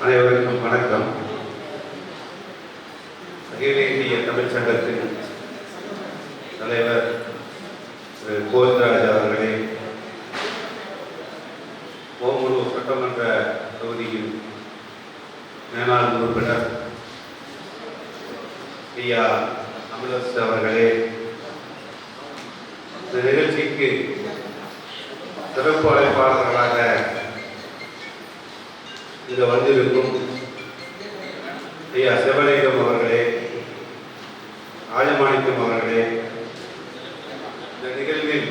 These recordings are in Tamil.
அனைவருக்கும் வணக்கம். அகில இந்திய தமிழ்ச்சங்கத்தின் தலைவர் திரு கோவிந்தராஜ் அவர்களே ஓமலூர் சட்டமன்ற தொகுதியில் மேலாண் உறுப்பினர் ஐயா அமிர்தஸ் அவர்களே இந்த நிகழ்ச்சிக்கு சிறப்பு அழைப்பாளர்களாக இங்கு வந்திருக்கும் ஐயா சிவலிங்கம் அவர்களே ஆஜமாணிக்கம் அவர்களே இந்த நிகழ்வில்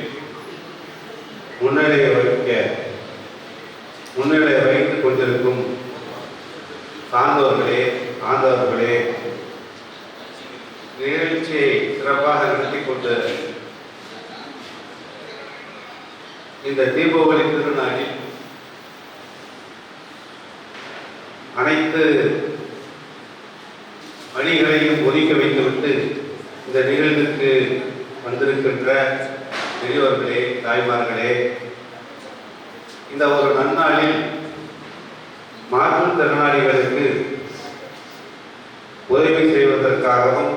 முன்னிலையை வகிக்க முன்னிலை வகித்துக் கொண்டிருக்கும் சார்ந்தவர்களே ஆண்டவர்களே நிகழ்ச்சியை சிறப்பாக நடத்தி கொண்டு இந்த தீபாவளி திருநாளில் அனைத்து பணிகளையும் ஒதுக்க வைத்துவிட்டு இந்த நிகழ்வுக்கு வந்திருக்கின்ற பெரியவர்களே தாய்மார்களே இந்த ஒரு நன்னாளில் மாற்றுத்திறனாளிகளுக்கு உதவி செய்வதற்காகவும்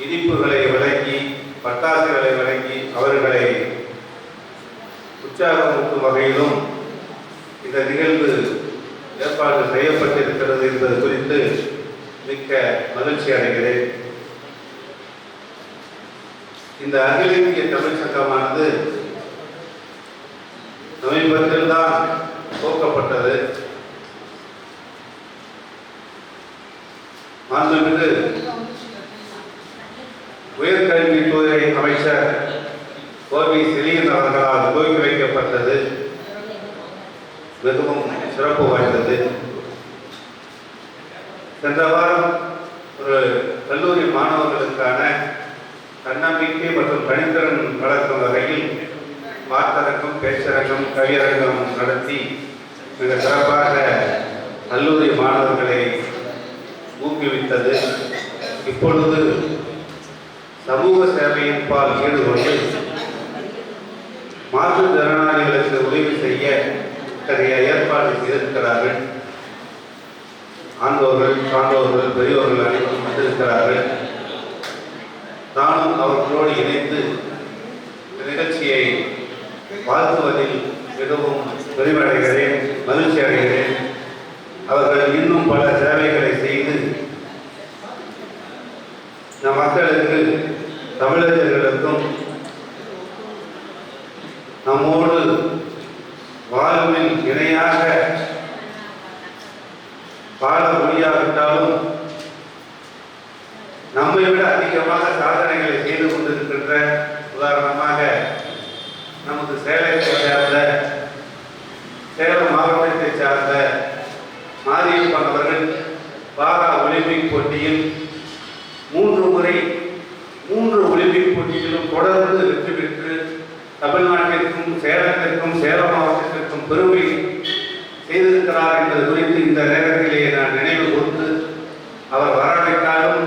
இனிப்புகளை வழங்கி பட்டாசுகளை வழங்கி அவர்களை உற்சாகமூட்டும் வகையிலும் இந்த நிகழ்வு ஏற்பாடு செய்யப்பட்டிருக்கிறது என்பது குறித்து மிக்க மகிழ்ச்சி அடைகிறேன். இந்த அகில இந்திய தமிழ் சங்கமானது சமீபத்தில் தான் துவக்கப்பட்டது. மாண்புமிகு உயர்கல்வித்துறை அமைச்சர் கோவி செலியன் அவர்களால் துவக்கி மிகவும் சிறப்பு வாய்ந்தது. சென்ற வாரம் ஒரு கல்லூரி மாணவர்களுக்கான தன்னம்பிக்கை மற்றும் தனித்திறன் வளர்க்கும் வகையில் வார்த்தரங்கம் பேச்சரங்கம் கவியரங்கம் நடத்தி மிக சிறப்பாக கல்லூரி மாணவர்களை ஊக்குவித்தது. இப்பொழுது சமூக சேவையின் பால் ஈடுபட்டு மாற்றுத்திறனாளிகளுக்கு உதவி செய்ய இத்தகைய ஏற்பாடு செய்திருக்கிறார்கள் ஆண்டோர்கள் சான்றோர்கள் பெரியோர்கள் அனைவரும் வந்திருக்கிறார்கள். நானும் அவர்களோடு இணைந்து இந்த நிகழ்ச்சியை வாழ்த்துவதில் மிகவும் பெருமடைகிறேன் மகிழ்ச்சி அடைகிறேன். அவர்கள் இன்னும் பல சேவைகளை செய்து நம் மக்களுக்கு தமிழர்களுக்கும் நம்மோடு வாழ்வில் இணையாக வாழ முடியாவிட்டாலும் நம்மை விட அதிகமாக சாதனைகளை செய்து கொண்டிருக்கின்ற உதாரணமாக நமது சேலத்தை சார்ந்த சேலம் மாவட்டத்தை சார்ந்த மாரியப்பன் அவர்கள் பாரா ஒலிம்பிக் போட்டியில் மூன்று முறை மூன்று ஒலிம்பிக் போட்டியிலும் தொடர்ந்து வெற்றி பெற்று தமிழ்நாட்டிற்கும் சேலத்திற்கும் சேலம் மாவட்டம் பெருமை செய்திருக்கிறார் என்பது குறித்து இந்த நேரத்திலே நான் நினைவு கொடுத்து அவர் வரவேற்றாலும்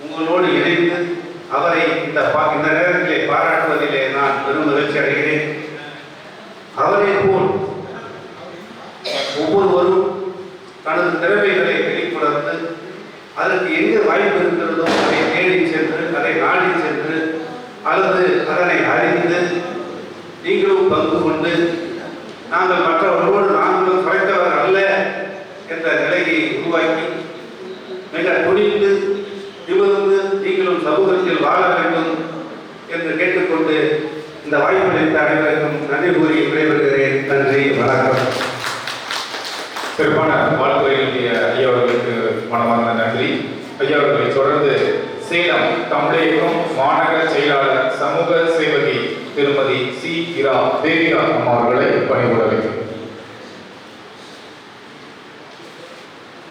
உங்களோடு இணைந்து அவரை இந்த பா- இந்த நேரத்திலே பாராட்டுவதிலே நான் பெரும் மகிழ்ச்சி அடைகிறேன். அவரை போல் ஒவ்வொருவரும் தனது திறமைகளை வெளிப்படுத்து அதற்கு எங்கு வாய்ப்பு இருக்கிறதோ அதை தேடி சென்று அதை நாடி சென்று அல்லது அதனை அறிந்து நீங்களும் பங்கு கொண்டு நாங்கள் மற்றவர்களோடு நாங்களும் குறைத்தவர் அல்ல என்ற நிலையை உருவாக்கி மிக துணிந்து இவருந்து நீங்களும் சமூகத்தில் வாழ வேண்டும் என்று கேட்டுக்கொண்டு இந்த வாய்ப்பளித்த அனைவருக்கும் நன்றி கூறி விடைபெறுகிறேன். நன்றி வணக்கம். சிறப்பான வாழ்த்துறை எழுதிய ஐயா அவர்களுக்கு மனமார்ந்த நன்றி. ஐயா அவர்களை தொடர்ந்து சேலம் தமிழகம் மாநகர செயலாளர் சமூக சேவகி திருமதி சி இரா தேவிகா அம்மா அவர்களை பணிபுர வைக்கிறேன்.